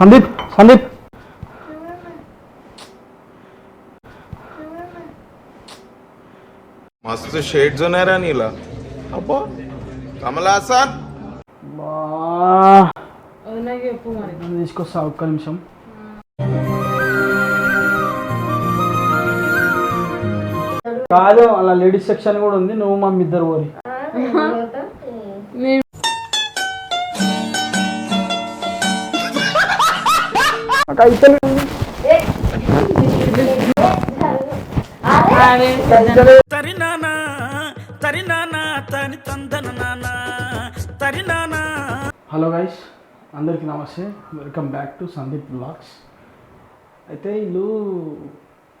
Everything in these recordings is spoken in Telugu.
సందీప్ సందీప్ मस्त शेड्स नाही रा नीला अप्पा कमला असा బా వదినా చెప్పు మరి నన్ను తీసుకొస్తా ఒక్క నిమిషం కాదు అలా లేడీస్ సెక్షన్ కూడా ఉంది నువ్వు మా ఇద్దరు పోరి తరినానా తరినానా తని తందన నానా తరినానా హలో గైస్ అందరికీ నమస్తే. Welcome back to Sandeep blogs. అయితే వీళ్ళు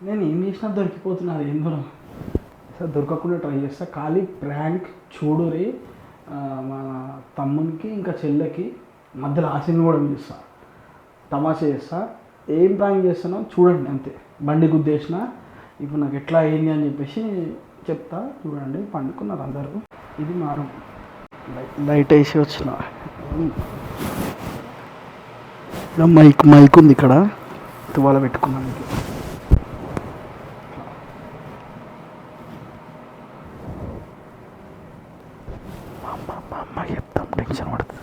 నేను ఏం చేసినా దొరికిపోతున్నారు ఏందో సార్ దొరకకుండా ట్రై చేస్తా. ఖాళీ ప్రాంక్ చూడురి. ఆ, మా తమ్మునికి ఇంకా చెల్లెకి మధ్యలో ఆశని కూడా పిలుస్తా తమాషా చేస్తా. ఏం ప్రాంక్ చేస్తానో చూడండి అంతే. బండి గుద్దేసిన ఇప్పుడు నాకు ఎట్లా అయింది అని చెప్పేసి చెప్తా. చూడండి పండుకున్నారు అందరూ. ఇది మారం లైట్ లైట్ వేసి వచ్చిన. మైక్ మైక్ ఉంది ఇక్కడ. తువాల పెట్టుకున్నాను ఇది. మా అమ్మ మా అమ్మ చెప్తాం టెన్షన్ పడుతుంది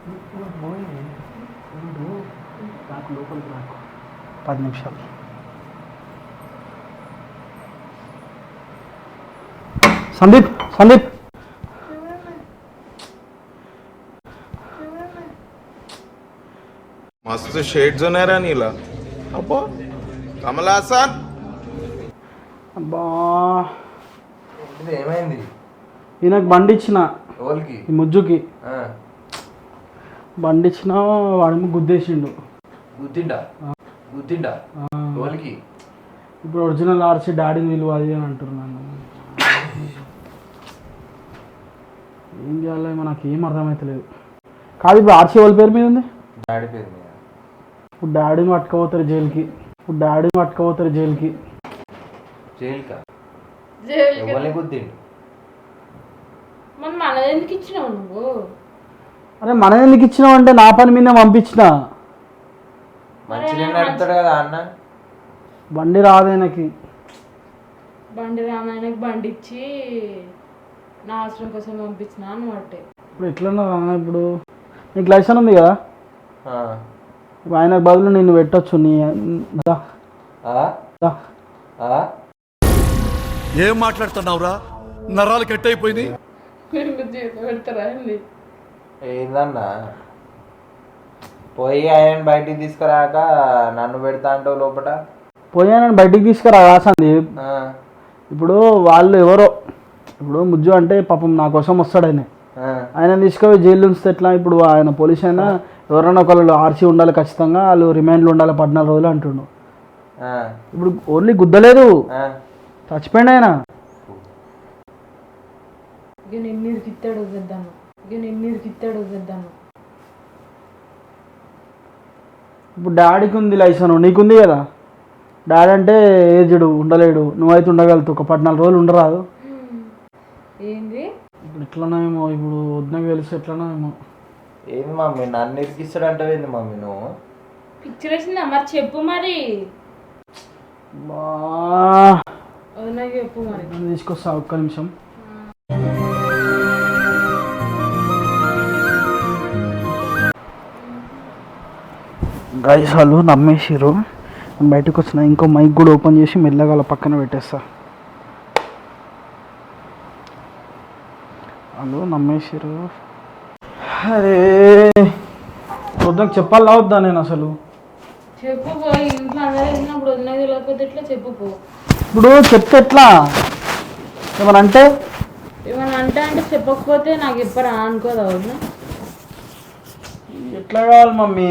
నాకు లోపలికి రాకు పది నిమిషాలు సందీప్ సందీప్ मस्त शेड्स नाही रा नीला अप्पा कमला असा అబ్బా ఇది ఏమైంది ఈయనకు బండి ఇచ్చిన ఎవరికి ఈ ముజ్జుకి ఆ, బండి ఇచ్చిన వాడేమో గుద్దేసిండు. గుద్దిండా? గుద్దిండా? ఎవరికి? ఇప్పుడు ఒరిజినల్ ఆర్సీ డాడీని విలువ అది అని అంటున్నాను ఏం చేయాలో మనకి ఏం అర్థమవుతలేదు కాదు ఇప్పుడు ఆర్సీ వాళ్ళ పేరు మీద ఉంది? డాడీ పేరు మీద. ఇప్పుడు డాడీని పట్టుకోపోతారు జైలుకి. ఇప్పుడు డాడీని పట్టుకోపోతారు జైలుకి. జైలుకా? జైలుకి ఎవరిని గుద్దిండు? మన మనది ఎందుకు ఇచ్చినావు నువ్వు? అరే మన ఎందుకు ఇచ్చినావు అంటే నా పని మీద పంపించిన. మంచిగా నడుపుతాడు కదా అన్న. బండి రాదేనకి బండి రామాయణకి బండి ఇచ్చి నా అవసరం కోసం పంపించిన అనమాట ఇప్పుడు ఎట్లన్నా రానా ఇప్పుడు? నీకు లైసెన్స్ ఉంది కదా? ఇప్పుడు ఆయనకు బదులు నిన్ను పెట్టొచ్చు నీ దా, దా. ఏం మాట్లాడుతున్నావురా? నరాలు కట్ అయిపోయింది మీరు పెడతారా అండి? ఏందన్నా? పోయి ఆయన బయటికి తీసుకురాక నన్ను పెడతా అంటావు లోపల పోయానని బయటికి తీసుకురా రాసంది ఇప్పుడు వాళ్ళు ఎవరో ఇప్పుడు ముజ్జు అంటే పాపం నా కోసం వస్తాడు ఆయన. ఆయన తీసుకుపోయి జైలు ఉంచితే ఎట్లా? ఇప్పుడు ఆయన పోలీస్ అయినా ఎవరైనా ఒకళ్ళు ఆర్సీ ఉండాలి ఖచ్చితంగా వాళ్ళు రిమాండ్లో ఉండాలి పద్నాలుగు రోజులు అంటుండు. ఇప్పుడు ఓన్లీ గుద్దలేదు. ఆ. చచ్చిపోయింది ఆయన. ఇరికిత్తాడు వదిద్దాను ఇప్పుడు డాడీకి ఉంది లైసెన్స్ నీకుంది కదా? డాడీ అంటే ఏజ్డ్ ఉండలేడు. నువ్వైతే ఉండగలుగుతావు. ఒక పద్నాలుగు రోజులు ఉండరాదు. ఏంది? ఇప్పుడు ఎట్లనేమో ఇప్పుడు వద్దని తెలిసి ఎట్లనేమో ఏంది మమ్మీ? నన్ను ఇరికిస్తాడు అంటావు ఏంది మమ్మీ నువ్వు? పిక్చర్ వేసిందా మరి చెప్పు మరి. బా. వదినా చెప్పు మరి. తీసుకొస్తా ఒక్క నిమిషం. గైస్ వాళ్ళు నమ్మేసిర్రు. నేను బయటకు వచ్చిన ఇంకో మైక్ కూడా ఓపెన్ చేసి మెల్లగా వాళ్ళ పక్కన పెట్టేస్తా. వాళ్ళు నమ్మేసిర్రు. అరే వద్దకు చెప్పాలా వద్దా నేను అసలు? చెప్పు ఇంట్లో అందరూ తెలియకపోతే ఎట్లా చెప్పు ఇప్పుడు చెప్తే ఎట్లా? ఏమనంటే ఏమైనా అంటే అంటే చెప్పకపోతే నాకు చెప్పరా అనుకోదా ఎట్లా కావాలి మమ్మీ?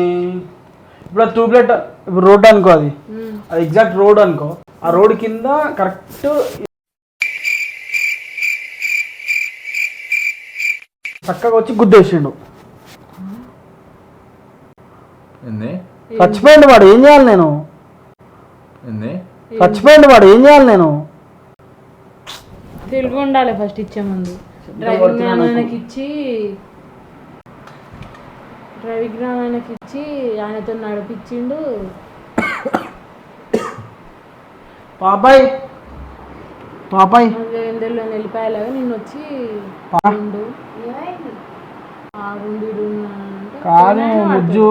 ఇప్పుడు ఆ ట్యూబ్లైట్ ఇప్పుడు రోడ్ అనుకో అది. అది ఎగ్జాక్ట్ రోడ్ అనుకో. ఆ రోడ్ కింద కరెక్ట్ చక్కగా వచ్చి గుద్దేసిండు. ఏంది? చచ్చిపోయిండు వాడు ఏం చేయాలి నేను? ఏంది? చచ్చిపోయిండు వాడు ఏం చేయాలి నేను? తెలుగు ఉండాలి ఫస్ట్ ఇచ్చే ముందు. డ్రైవింగ్ ఆయనకి ఇచ్చి డ్రైవింగ్ ఆయనకి ఇచ్చి ఆయనతో నడిపించిండు. పాపాయ్. పాపాయ్. ఎందరిలో వెళ్ళిపోయేలాగా నిన్ను వచ్చి పా. ఉండు. ఆగుండు ఈడు ఉన్నానంటే కాదు ముజ్జు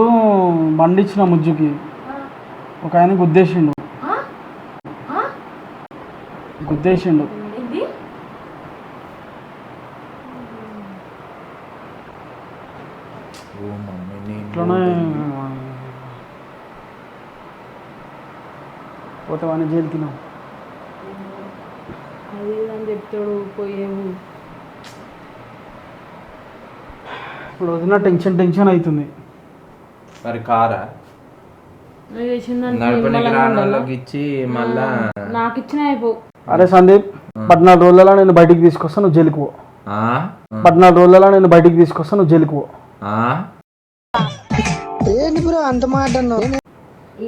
బండి ఇచ్చిన ముజ్జుకి ఒక ఆయన గుద్దేసిండు. గుద్దేసిండు ఓ మమ్మీ నేను ఇట్లనే పోతే వాడిని జైలుకి నా అది ఇది అని చెప్తాడు పోయేవు ఇప్పుడు వదిన టెన్షన్ టెన్షన్ అవుతుంది. మరి కారా? రాని? వాళ్ళకి ఇచ్చి మళ్ళా నాకు ఇచ్చిన అయిపో. అరే సందీప్ పద్నాలుగు రోజులలో నేను బయటికి తీసుకొస్తా నువ్వు జైలుకు పో. ఆ? పద్నాలుగు రోజులలో నేను బయటికి తీసుకొస్తా నువ్వు జైలుకు పో.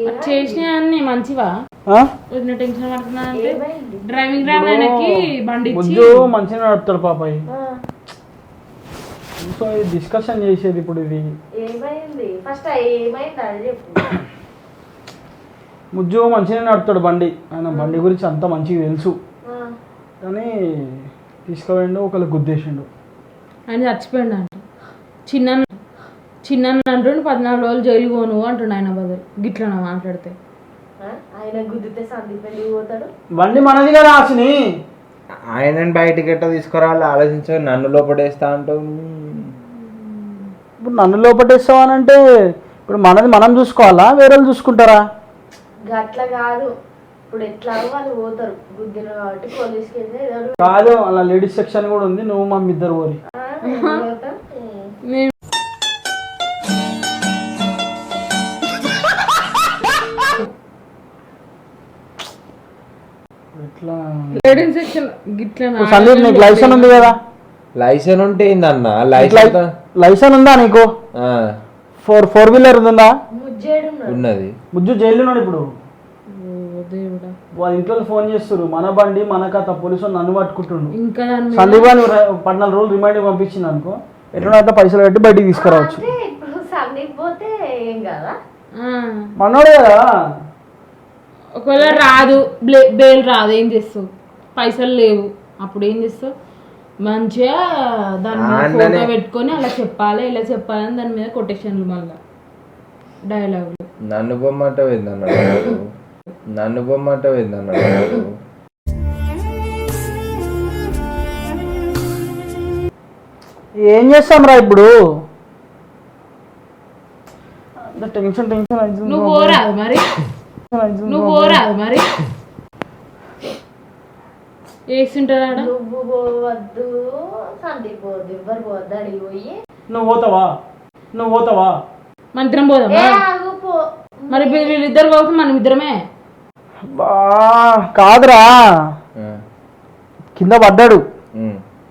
ఆ? చేసిన అన్ని మంచివా? ఆ? వదిన టెన్షన్ పడుతున్నా అంటే డ్రైవింగ్ రాని ఆయనకి బండి ఇచ్చి ముజ్జు మంచిగా నడుపుతాడు పాపాయ్ సో ఇది డిస్కషన్ చేసేది ఇప్పుడు ఇది. ఏమైంది? ఫస్ట్ ఏమైంది అది చెప్పు. ముజ్జు మంచిగా నడుపుతాడు బండి. ఆయన బండి గురించి అంత మంచిగా తెలుసు. కానీ తీసుకుపోయిండు ఒకళ్ళు గుద్దేసిండు. ఆయన చచ్చిపోయిండు అంట. చిన్న చిన్న అంటుండు పద్నాలుగు రోజులు జైలు పోను అంటుండు ఆయన బదులు. గిట్లా మాట్లాడితే. ఆయన గుద్దితే సందీప్ వెళ్ళి పోతాడు? బండి మనది కదా ఆశని. ఆయనని బయటికి ఎట్ట తీసుకురావాలి ఆలోచించు నన్ను లోపడేస్తా అంటావు ఇప్పుడు నన్ను లోపటేస్తావనంటే ఇప్పుడు మనది మనం చూసుకోవాలా? వేరే వాళ్ళు చూసుకుంటారా గట్ల కాదు. ఇప్పుడు ఎట్లా వాళ్ళు పోతారు. గుద్దిన కాబట్టి పోలీస్కి ఏదో కాదు అలా లేడీస్ సెక్షన్ కూడా ఉంది. నువ్వు మా ఇద్దరు పోరి. ఎందుకు పోతాం? సందీప్ నీకు లైసెన్స్ ఉంది కదా? లైసెన్స్ ఉంటే ఏందన్న? లైసెన్స్ లైసెన్స్ ఉందా? నీకు? ఫోర్ ఫోర్ వీలర్ ఉందా? ఉన్నది. ముజ్జు జైలు ఉన్నాడు ఇప్పుడు. ఓ దేవుడా. వాళ్ళ ఇంట్లో ఫోన్ చేస్తారు మన బండి మన కథ. పోలీసు నన్ను పట్టుకుంటుండు. ఇంకా సందీప్ అని పద్నాలుగు రోజులు రిమైండ్ పంపించింది అనుకో. ఎట్లా పైసలు కట్టి బయటికి తీసుకురావచ్చు. సందీప్ పోతే ఏం కదా? మనోడే కదా. ఒకవేళ రాదు బ్లే- బెయిల్ రాదు ఏం చేస్తావు? పైసలు లేవు. అప్పుడు ఏం చేస్తావు? మంచిగా దాని మీద. ఫోటో పెట్టుకొని అలా చెప్పాలి ఇలా చెప్పాలని దాని మీద కొటేషన్లు మళ్ళా. డైలాగులు నన్ను ఏందన్నాడు నన్ను ఏందన్నాడు ఏం చేస్తాం రా ఇప్పుడు? Tension tension. అవుతుంది నువ్వు పోరాదు మరి. నువ్వు పోరాదు మరి. వేస్తుంటారా నువ్వు పోవద్దు సందీప్ పోవద్దు ఎవ్వరు పోవద్దు అడిగి పోయి. నువ్వు పోతావా? నువ్వు పోతావా? మంత్రం ఏ పోదామా మరి వీళ్ళిద్దరు పోక మనం ఇద్దరమే. బా కాదురా. కింద పడ్డాడు.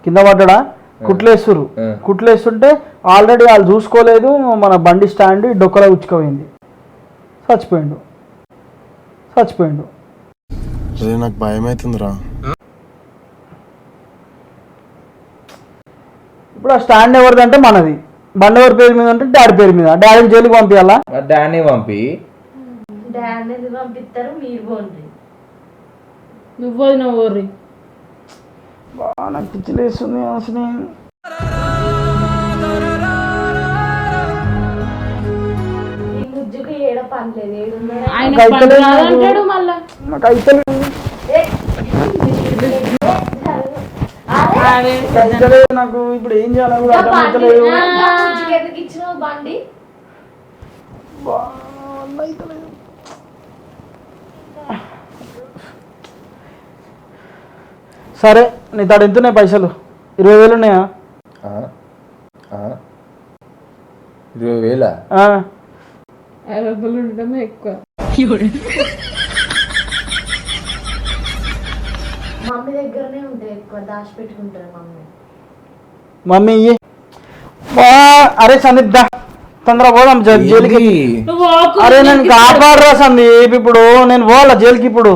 కింద పడ్డాడా? కుట్లేస్తురు. కుట్లేస్తుంటే ఆల్రెడీ వాళ్ళు చూసుకోలేదు మన బండి స్టాండ్ డొక్కలో ఉచ్చుకోపోయింది. చచ్చిపోయిండు. చచ్చిపోయిండు. అదే నాకు భయం అవుతుందిరా ఇప్పుడు ఆ స్టాండ్ ఎవరిదంటే మనది. బండి ఎవరి పేరు మీద అంటే డాడీ పేరు మీద. డాడీని జైలుకి పంపించాలా డానీ పంపి. ఎందుకు పంపిస్తారు? మీరు పోండి. నువ్వు పోదు నువ్వు నాకు పిచ్చిలేస్తుంది అసలు. ఆయన మళ్ళా? నాకు. ఇప్పుడు ఏం చేయాలో కూడా బండి. సరే నీ తాడు ఎంతున్నాయి పైసలు? ఇరవై వేలు ఉన్నాయా? ఆ? ఆ? ఇరవై వేల? అరవలు ఉండడమే ఎక్కువ. మమ్మీ దగ్గరనే ఉంటాయి ఎక్కువ దాచిపెట్టుకుంటారు మమ్మీ. మమ్మీ. వా, అరే సందీప్ దా తొందర పోదాం జైలుకి? నువ్వు అరే నేను కాపాడరా సందీప్ ఇప్పుడు నేను పోవాలా జైలుకి ఇప్పుడు?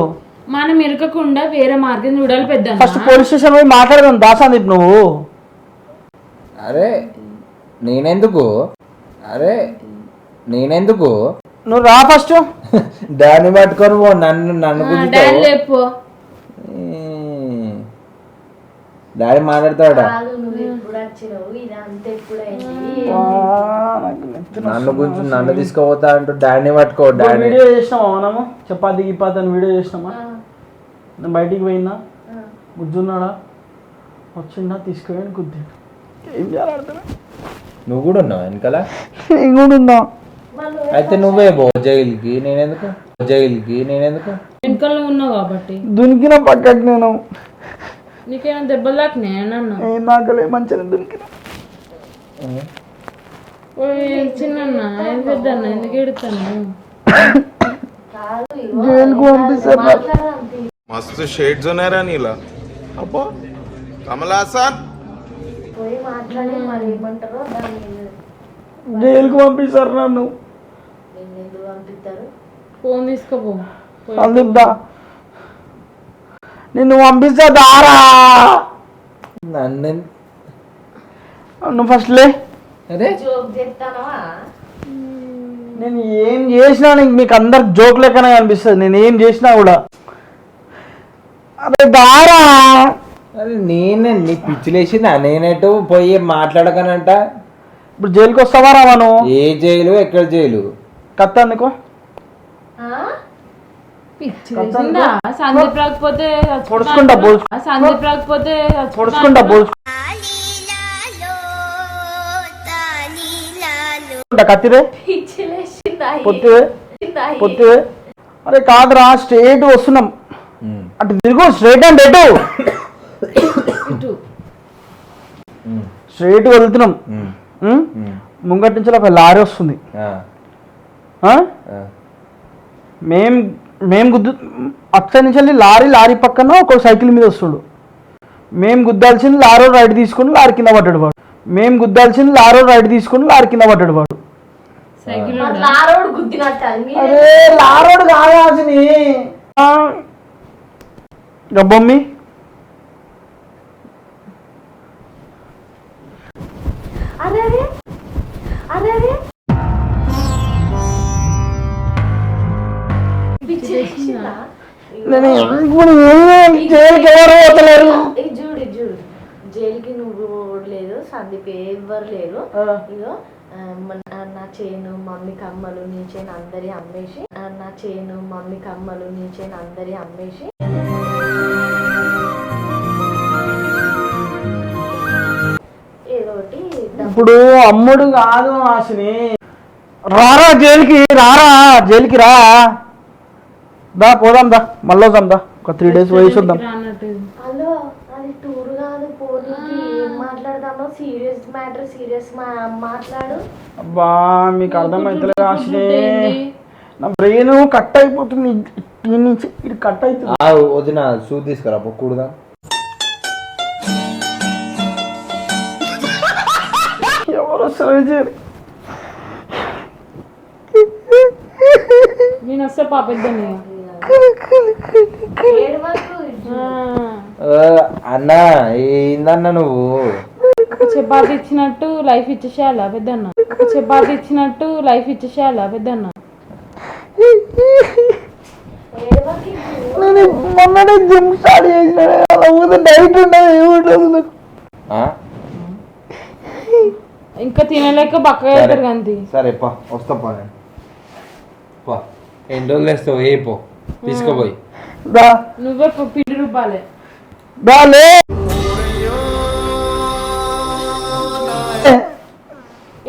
మనం ఇరకకుండా వేరే మార్గం చూడాలి పెద్ద ఫస్ట్ పోలీస్ స్టేషన్ పోయి మాట్లాడదాం దా సందీప్ నువ్వు. అరే నేనెందుకు? అరే నేనెందుకు? నువ్వు రా ఫస్ట్ దాన్ని పట్టుకొని పో నన్ను నన్ను డాడీ గుంజుతావు లేపు. డాడీ మాట్లాడతాడా కాదు నువ్వు ఎప్పుడు వచ్చినావు? ఇదంతా ఎప్పుడైంది? నన్ను గురించి నన్ను తీసుకుపోతా అంటూ డాడీని పట్టుకో డాడీ. వీడియో చేసినామా మనము? చపాతి గిపాతి అని వీడియో చేసినామా? నేను బయటికి పోయినా గుజ్జున్నాడా వచ్చిండా తీసుకుపోయి గుద్దాడు. ఏం చేయాలి అర్థమే? నువ్వు కూడా ఉన్నావు వెనకాల? నేను కూడా ఉన్నా. అయితే నువ్వే పో జైలుకి నేనెందుకు జైలుకి నేనెందుకు వెనకాల ఉన్నావు కాబట్టి దునికిన పక్కకి నేను నీకేమైనా దెబ్బలు తాకినాయి అన్న ఏం నాకలే మంచిగా దునికిన చిన్న ఏం పెద్ద అన్న ఎందుకు ఎడుతాను కాదు ఇగో మాట్లాడదాం తీ. मस्त शेड जो नाही राणीला अप्पा कमला असा పోయి మాట్లాడి మరి ఏమంటారో దాన్ని జైలుకు పంపిస్తారు నన్ను నిన్ను ఎందుకు పంపిస్తారు? ఫోన్ తీసుకోపో. సందీప్ దా నిన్ను పంపిస్తా దారా. నన్ను నువ్వు ఫస్ట్ లే. అరే. జోక్ నేను ఏం చేసినా మీకు అందరికి జోక్ లెక్కనే అనిపిస్తుంది నేను ఏం చేసినా కూడా. అరే దారా. అరే నేనే నీ పిచ్చిలేసిందా నేనెటు పోయి మాట్లాడకనంట? ఇప్పుడు జైలుకి వస్తావా నువ్వు? ఏ జైలు ఎక్కడ జైలు? కత్త అందుకో? సందీప్ రాకపోతే పొడుచుకుంటా, సందీప్ పొడుచుకుంటా పోల్చుకుంటా అరే కాదురా స్ట్రేట్ వస్తున్నాం. అటు తిరుగు స్ట్రైట్ అండ్ ఎటు? స్ట్రైట్ వెళ్తున్నాం. ముంగటి నుంచి ఒక లారీ వస్తుంది. మేం మేం గుద్దు అక్కడి నుంచి వెళ్ళి లారీ లారీ పక్కన ఒక సైకిల్ మీద వస్తుడు. మేం గుద్దాల్సింది లారో రైడ్ తీసుకుని లారీ కింద పడ్డాడు వాడు. మేం గుద్దాల్సింది లారో రైడ్ తీసుకుని లారీ కింద పడ్డాడు వాడు. అరే లారోడు కావాల్సింది గబ్బమ్మి అరే అరే. నేను ఇప్పుడు జైలుకి ఎవరు పోతలేరు? ఇది చూడు ఇది చూడు. జైలుకి నువ్వు లేదు సందీప్ ఎవ్వరు లేరు. ఆ, నా చేను మమ్మీ కమ్మలు నీ చేను అందరి అమ్మేసి నా చేను మమ్మీ కమ్మలు నీ చేను అందరి అమ్మేసి. ఏదో ఒకటి డబ్బు ఇప్పుడు అమ్ముడు కాదు ఆశని రారా జైలుకి రారా జైలుకి రా. దా పోదాం దా మళ్ళీ వద్దాం దా. ఒక త్రీ డేస్ పోయి చూద్దాం అన్నట్టు హలో అది టూర్ కాదు పోనీకి ఏం మాట్లాడదామో సీరియస్ మ్యాటర్ సీరియస్ మాట్లాడు. అబ్బా మీకు అర్థమైతలేదు ఆశని నా బ్రెయిన్ కట్ అయిపోతుంది. దీని నుంచి ఇది కట్ అవుతుంది. ఆ, వదిన షూ తీసుకురా పొక్కుడుదా? ఎవరు సర్జరీ నేను వస్తే పాపేద్దాను అన్న ఏందన్న నువ్వు? చపాతి ఇచ్చినట్టు లైఫ్ ఇచ్చేసేయాలా పెద్దన్న? చపాతి ఇచ్చినట్టు లైఫ్ ఇచ్చేసేయాలా పెద్దన్న? నేను మొన్ననే జిమ్ స్టార్ట్ చేసిన డైట్ ఉండదు ఏముండదు నాకు ఆ? ఇంకా తినలేక బక్కగా సరే. అవుతారు కంతి సరే పా వస్తా పా పా. ఎన్ని రోజులు వేస్తావు? ఏ పో. తీసుకోపోయి దా నువ్వే పిండి రూపాయలే దా లే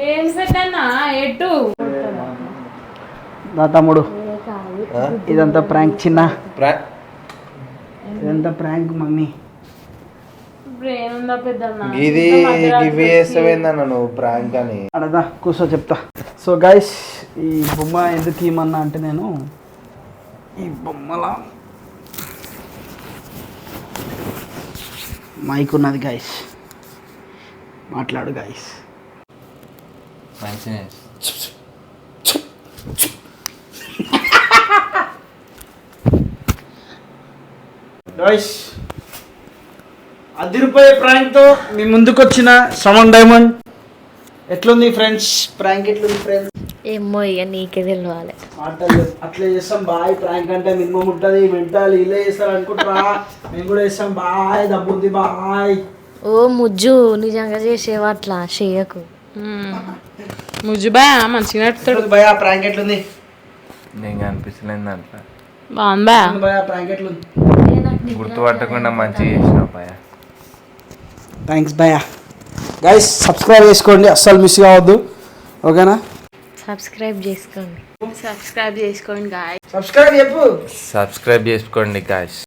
ఏం పెద్దన్న ఎటు? నా తమ్ముడు. ఇదంతా ప్రాంక్ చిన్న. ప్రా- ఇదంతా ప్రాంక్ మమ్మీ. ఇది వచ్చి- వేస్తావేందన్న నువ్వు ప్రాంక్ అని. అడదా కూర్చో చెప్తా. సో గైస్ ఈ బొమ్మ ఎందుకు ఇమ్మన్నా అంటే నేను ఈ బొమ్మల. మైక్ ఉన్నది గైస్ మాట్లాడు మంచిగా గైస్ అదిరిపోయే ప్రాంక్తో మీ ముందుకు వచ్చిన సమన్ డైమండ్. ఎట్లుంది ఫ్రెండ్స్ ప్రాంక్ ఎట్లుంది ఫ్రెండ్స్ ఏమో ఇక నీకే తెలియాలి అట్లా చేస్తాం బాయ్ ప్రాంక్ అంటే మినిమం ఉంటుంది మెంటాలి ఇలా చేస్తారు అనుకుంటారా మేము కూడా చేస్తాం బాయ్ దబ్బుంది బాయ్. ఓ ముజ్జు నిజంగా చేసేవా అట్లా? చేయకు. ముజ్జుబా మంచిగా నడుపుతాడు. భయ ప్రాంక్ ఎట్లుంది? నీకు అనిపించలేదు దాంట్లో. బాగుందా భయ ప్రాంక్ ఎట్లుంది? గుర్తుపట్టకుండా మంచిగా చేసినావు పయ థ్యాంక్స్ భయ గైస్ సబ్స్క్రైబ్ చేసుకోండి అస్సలు మిస్ కావద్దు. ఓకేనా సబ్స్క్రైబ్ చేసుకోండి. సబ్స్క్రైబ్ చేసుకోండి గాయ సబ్స్క్రైబ్ చెప్పు. సబ్స్క్రైబ్ చేసుకోండి గాయస్